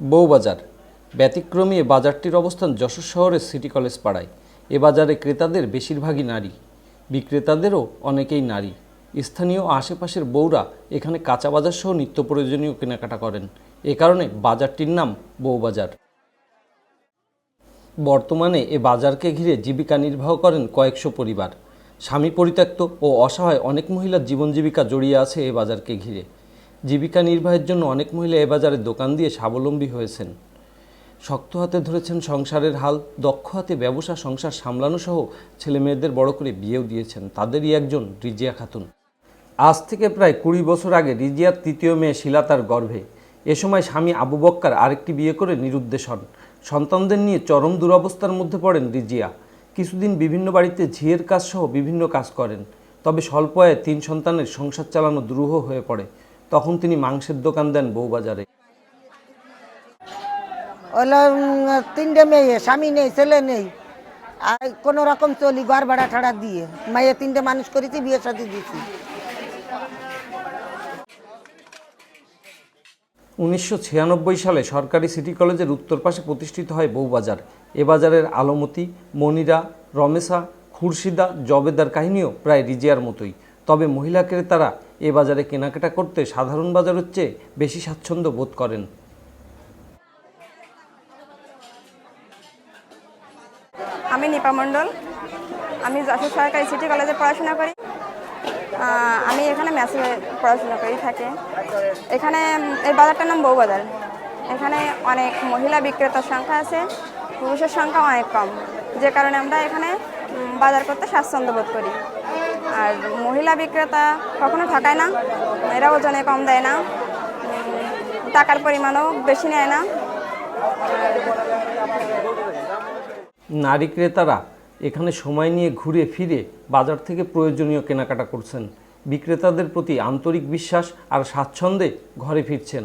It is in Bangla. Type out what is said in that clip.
বউবাজার। ব্যতিক্রমী এ বাজারটির অবস্থান যশোর শহরের সিটি কলেজ পাড়ায়। এ বাজারে ক্রেতাদের বেশিরভাগই নারী। বিক্রেতাদেরও অনেকেই নারী। স্থানীয় আশেপাশের বউরা এখানে কাঁচা বাজার সহ নিত্য প্রয়োজনীয় কেনাকাটা করেন। এ কারণে বাজারটির নাম বউবাজার। বর্তমানে এ বাজারকে ঘিরে জীবিকা নির্বাহ করেন কয়েকশো পরিবার। স্বামী পরিত্যক্ত ও অসহায় অনেক মহিলার জীবন জীবিকা জড়িয়ে আছে এ বাজারকে ঘিরে। জীবিকা নির্বাহের জন্য অনেক মহিলা এ বাজারে দোকান দিয়ে স্বাবলম্বী হয়েছেন। শক্ত হাতে ধরেছেন সংসারের হাল, দক্ষ হাতে ব্যবসা, সংসার সামলানো সহ ছেলে মেয়েদের বড় করে বিয়েও দিয়েছেন। তাদেরই একজন রিজিয়া খাতুন। আজ থেকে প্রায় কুড়ি বছর আগে রিজিয়ার তৃতীয় মেয়ে শিলা তার গর্ভে। এ সময় স্বামী আবু বক্কার আরেকটি বিয়ে করে নিরুদ্দেশ হন। সন্তানদের নিয়ে চরম দুরবস্থার মধ্যে পড়েন রিজিয়া। কিছুদিন বিভিন্ন বাড়িতে ঝিয়ের কাজ সহ বিভিন্ন কাজ করেন। তবে স্বল্প আয়ে তিন সন্তানের সংসার চালানো দুরূহ হয়ে পড়ে। তখন তিনি মাংসের দোকান দেন বউবাজারে। তিনটে মেয়ে স্বামী নেই ছেলে নেই। আর কোনো রকম চলি ঘর ভাড়া ঠাড়া দিয়ে। মাইয়ে তিনটে মানুষ করেছি বিয়ে সাথে দিয়েছি। উনিশশো ছিয়ানব্বই সালে সরকারি সিটি কলেজের উত্তর পাশে প্রতিষ্ঠিত হয় বউবাজার। এ বাজারের আলমতি মনিরা রমেশা খুরশিদা জবেদার কাহিনীও প্রায় রিজিয়ার মতোই। তবে মহিলা ক্রেতারা এ বাজারে কেনাকাটা করতে সাধারণ বাজারের চেয়ে বেশি স্বাচ্ছন্দ্য বোধ করেন। আমি নিপা মণ্ডল। আমি যশোর সরকারি সিটি কলেজে পড়াশোনা করি। আমি এখানে ম্যাথে পড়াশোনা করি থাকি। এখানে এই বাজারটার নাম বউ বাজার এখানে অনেক মহিলা বিক্রেতার সংখ্যা আছে, পুরুষের সংখ্যা অনেক কম। যে কারণে আমরা এখানে বাজার করতে স্বাচ্ছন্দ্য বোধ করি। আর মহিলা বিক্রেতা কখনো ঠকায় না এরা ওজনে কম দেয় না, টাকার পরিমাণও বেশি নেয় না। নারী ক্রেতারা এখানে সময় নিয়ে ঘুরে ফিরে বাজার থেকে প্রয়োজনীয় কেনাকাটা করছেন। বিক্রেতাদের প্রতি আন্তরিক বিশ্বাস আর স্বাচ্ছন্দ্যে ঘরে ফিরছেন।